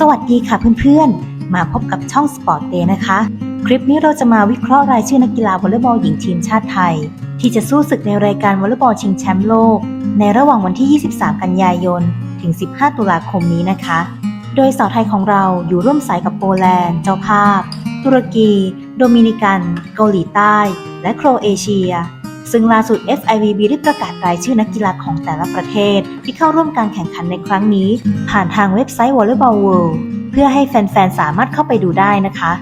สวัสดีค่ะเพื่อนๆ มาพบกับช่อง Sport Day นะคะ คลิปนี้เราจะมาวิเคราะห์รายชื่อนักกีฬาวอลเลย์บอลหญิงทีมชาติไทย ที่จะสู้ศึกในรายการวอลเลย์บอลชิงแชมป์โลก ในระหว่างวันที่ 23 กันยายน ถึง 15 ตุลาคมนี้นะคะ โดยสาวไทยของเราอยู่ร่วมสายกับโปแลนด์ เจ้าภาพ ตุรกี โดมินิกัน เกาหลีใต้ และโครเอเชีย ซึ่งล่าสุด FIVB ได้ประกาศรายชื่อนักกีฬาของแต่ละประเทศ ที่เข้าร่วมการแข่งขันในครั้งนี้ ผ่านทางเว็บไซต์ Volleyball World เพื่อให้แฟนๆ สามารถเข้าไปดูได้นะคะ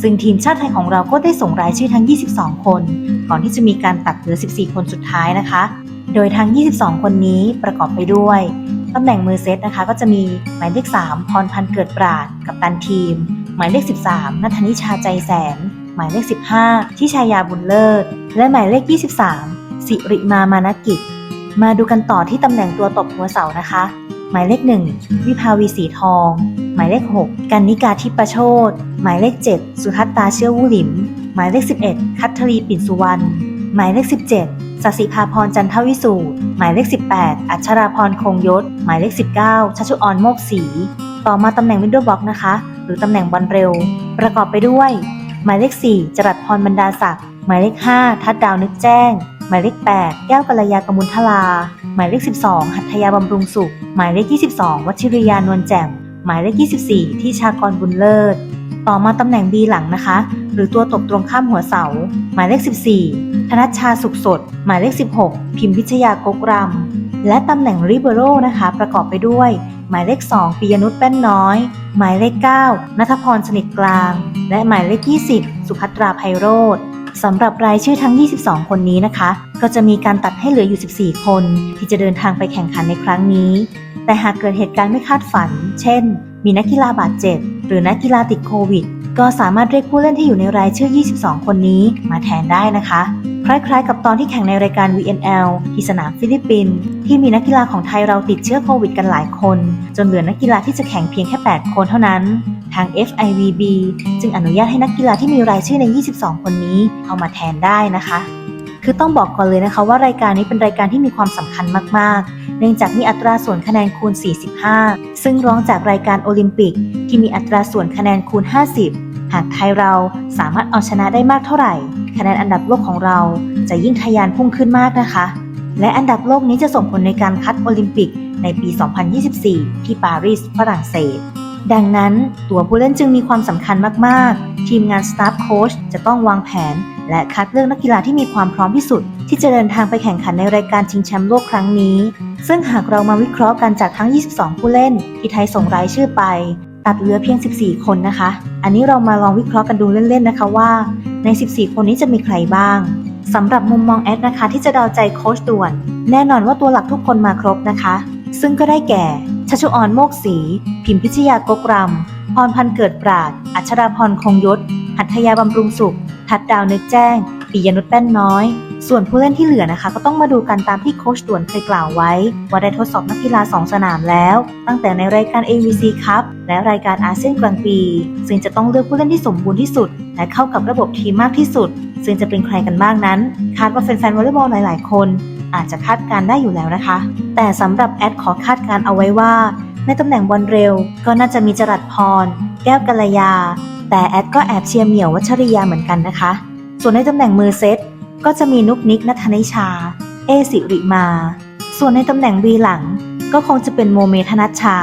ซึ่งทีมชาติไทยของเราก็ได้ส่งรายชื่อทั้ง 22 คน ก่อนที่จะมีการตัดเหลือ 14 คนสุดท้ายนะคะ โดยทั้ง 22 คนนี้ประกอบไปด้วยตำแหน่งมือเซตนะคะก็จะมีหมายเลข 3 พรพันธ์เกิดปราดกับตันทีม หมายเลข 13 นัทนิชาใจแสน มายเลข 15 ที่ชายาบุญเลิศ และหมายเลข 23 สิริมามานกิจ มาดูกันต่อที่ตำแหน่งตัวตบหัวเสานะคะ หมายเลข 1 วิภาวีสีทอง หมายเลข 6 กันนิกาทิปโชตหมายเลข 7 สุทัตตาเชื่อวูหลิม หมายเลข 11 คัทธรีปิ่นสุวรรณ หมายเลข 17สสิภาพรจันทวิสูตรหมายเลข 18 อัชราพรคงยศ หมายเลข 19 ชัชชุออนโมกศรีต่อมาตำแหน่งมิดเดิลบล็อกนะคะ หรือตำแหน่งบอลเร็ว ประกอบไปด้วย หมายเลข 4 จรัสพรบรรดาศักดิ์หมายเลข 5 ทัดดาวนึกแจ้ง หมายเลข 8 แก้วกัลยากมุลทลา หมายเลข 12 หัตถยาบำรุงสุข หมายเลข 22 วัชิริยานวลแจ่ม หมายเลข 24 ที่ชากรบุญเลิศ ต่อมาตำแหน่ง B หลังนะคะ หรือตัวตบตรงข้ามหัวเสา หมายเลข 14 ธนัชชาสุขสด หมายเลข 16 พิมพิชยากกรำและตำแหน่งริเบโรนะคะ ประกอบไปด้วย หมายเลข 2 ปียนุชแป้นน้อย หมายเลข 9นัทพรสนิทกลาง และหมายเลข 20 สุภัตราไพโรธสำหรับรายชื่อทั้ง 22 คนนี้นะคะ ก็จะมีการตัดให้เหลืออยู่ 14 คน ที่จะเดินทางไปแข่งขันในครั้งนี้ แต่หากเกิดเหตุการณ์ไม่คาดฝัน เช่น มีนักกีฬาบาดเจ็บ หรือนักกีฬาติดโควิด ก็สามารถเรียกผู้เล่นที่อยู่ในรายชื่อ 22 คนนี้มาแทนได้นะคะ คล้ายๆ กับตอนที่แข่งในรายการ VNL ที่สนามฟิลิปปินส์ที่มีนักกีฬาของไทยเราติดเชื้อโควิดกันหลายคน จนเหลือนักกีฬาที่จะแข่งเพียงแค่ 8 คนเท่านั้น ทาง FIVB จึงอนุญาตให้นักกีฬาที่มีรายชื่อใน 22 คนนี้เอามาแทนได้นะคะ คือต้องบอกก่อนเลยนะคะว่ารายการนี้เป็นรายการที่มีความสำคัญมากๆ เนื่องจากมีอัตราส่วนคะแนนคูณ 45 ซึ่งรองจากรายการโอลิมปิก ที่มีอัตราส่วนคะแนนคูณ 50 หากไทยเราสามารถเอาชนะได้มากเท่าไหร่ คะแนนอันดับโลกของเราจะยิ่งทะยานพุ่งขึ้นมากนะคะ และอันดับโลกนี้จะส่งผลในการคัดโอลิมปิกในปี 2024 ที่ปารีสฝรั่งเศสดังนั้นตัวผู้เล่นจึงมีความสำคัญมาก ๆ ทีมงานสตาฟโค้ชจะต้องวางแผน และคัดเลือกนักกีฬาที่มีความพร้อมที่สุด ที่จะเดินทางไปแข่งขันในรายการชิงแชมป์โลกครั้งนี้ ซึ่งหากเรามาวิเคราะห์กันจากทั้ง 22 ผู้เล่น ที่ไทยส่งรายชื่อไป ตัดเหลือเพียง 14 คนนะคะ อันนี้เรามาลองวิเคราะห์กันดูเล่นๆนะคะว่า ใน 14 คนนี้จะมีใครบ้างสำหรับมุมมองแอดนะคะ ที่จะเดาใจโค้ชด่วน แน่นอนว่าตัวหลักทุกคนมาครบนะคะ ซึ่งก็ได้แก่ชัชวอนโมกศรีพิมพิชยากกรำพรพันเกิดปราด อัชราพรคงยศ หัตถยาบำรุงสุข ทัดดาวนึกแจ้ง ปิยนุชแป้นน้อย ส่วนผู้เล่นที่เหลือนะคะ ก็ต้องมาดูกันตามที่โค้ชด่วนเคยกล่าวไว้ ว่าได้ทดสอบนักกีฬา 2 สนามแล้ว ตั้งแต่ในรายการ AVC ครับและรายการอาเซียนกลางปี ซึ่งจะต้องเลือกผู้เล่นที่สมบูรณ์ที่สุด และเข้ากับระบบทีมมากที่สุด ซึ่งจะเป็นใครกันบ้างนั้น คาดว่าแฟนๆวอลเลย์บอลหลายๆ คน อาจจะคาดการได้อยู่แล้วนะคะ แต่สำหรับแอดขอคาดการเอาไว้ว่า ในตำแหน่งบอลเร็ว ก็น่าจะมีจรัสพร แก้วกัลยา แต่แอดก็แอบเชียร์เหมียววัชริยาเหมือนกันนะคะ ส่วนในตำแหน่งมือเซตก็จะมีนุกนิกนัทนิชา เอสิริมา ส่วนในตำแหน่งวีหลัง ก็คงจะเป็นโมเมธนัชชา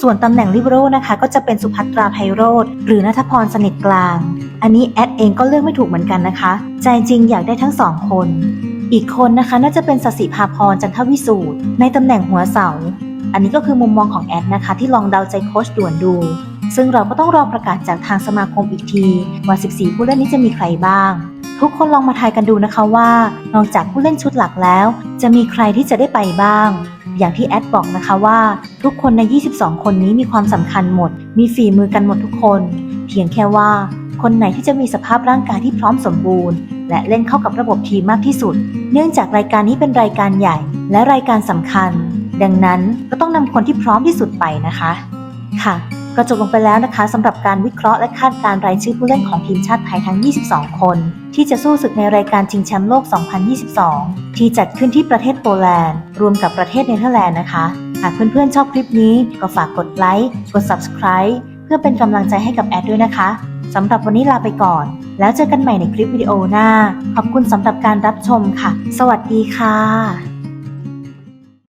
ส่วนตำแหน่งลิเบโรนะคะก็จะเป็นสุภัตราไพโรธหรือนัทพรสนิทกลาง อันนี้แอดเองก็เลือกไม่ถูกเหมือนกันนะคะ ใจจริงอยากได้ทั้งสองคน อีกคนนะคะน่าจะเป็นสสิภาพรจันทวิสูตรในตำแหน่งหัวเสา อันนี้ก็คือมุมมองของแอดนะคะ ที่ลองเดาใจโค้ชด่วนดู ซึ่งเราก็ต้องรอประกาศจากทางสมาคมอีกที ว่า 14 ผู้เล่นนี้จะมีใครบ้าง ทุกคนลองมาทายกันดูนะคะว่า นอกจากผู้เล่นชุดหลักแล้ว จะมีใครที่จะได้ไปบ้าง อย่างที่แอดบอกนะคะว่า ทุกคนใน 22 คนนี้มีความสำคัญหมด มีฝีมือกันหมดทุกคน เพียงแค่ว่าคนไหนที่จะมีสภาพร่างกายที่พร้อมสมบูรณ์ และเล่นเข้ากับระบบทีมมากที่สุด เนื่องจากรายการนี้เป็นรายการใหญ่ และรายการสำคัญ ดังนั้นก็ต้องนำคนที่พร้อมที่สุดไปนะคะ ค่ะ ก็จบลงไปแล้วนะคะสำหรับการวิเคราะห์และคาดการรายชื่อผู้เล่นของทีมชาติไทยทั้ง 22 คน ที่จะสู้ศึกในรายการชิงแชมป์โลก 2022 ที่จัดขึ้นที่ประเทศโปแลนด์ รวมกับประเทศเนเธอร์แลนด์นะคะ หากเพื่อนๆชอบคลิปนี้ก็ฝากกดไลค์กด subscribe เพื่อเป็นกำลังใจให้กับแอดด้วยนะคะสำหรับวันนี้ลาไปก่อน แล้วเจอกันใหม่ในคลิปวิดีโอหน้า ขอบคุณสำหรับการรับชมค่ะ สวัสดีค่ะ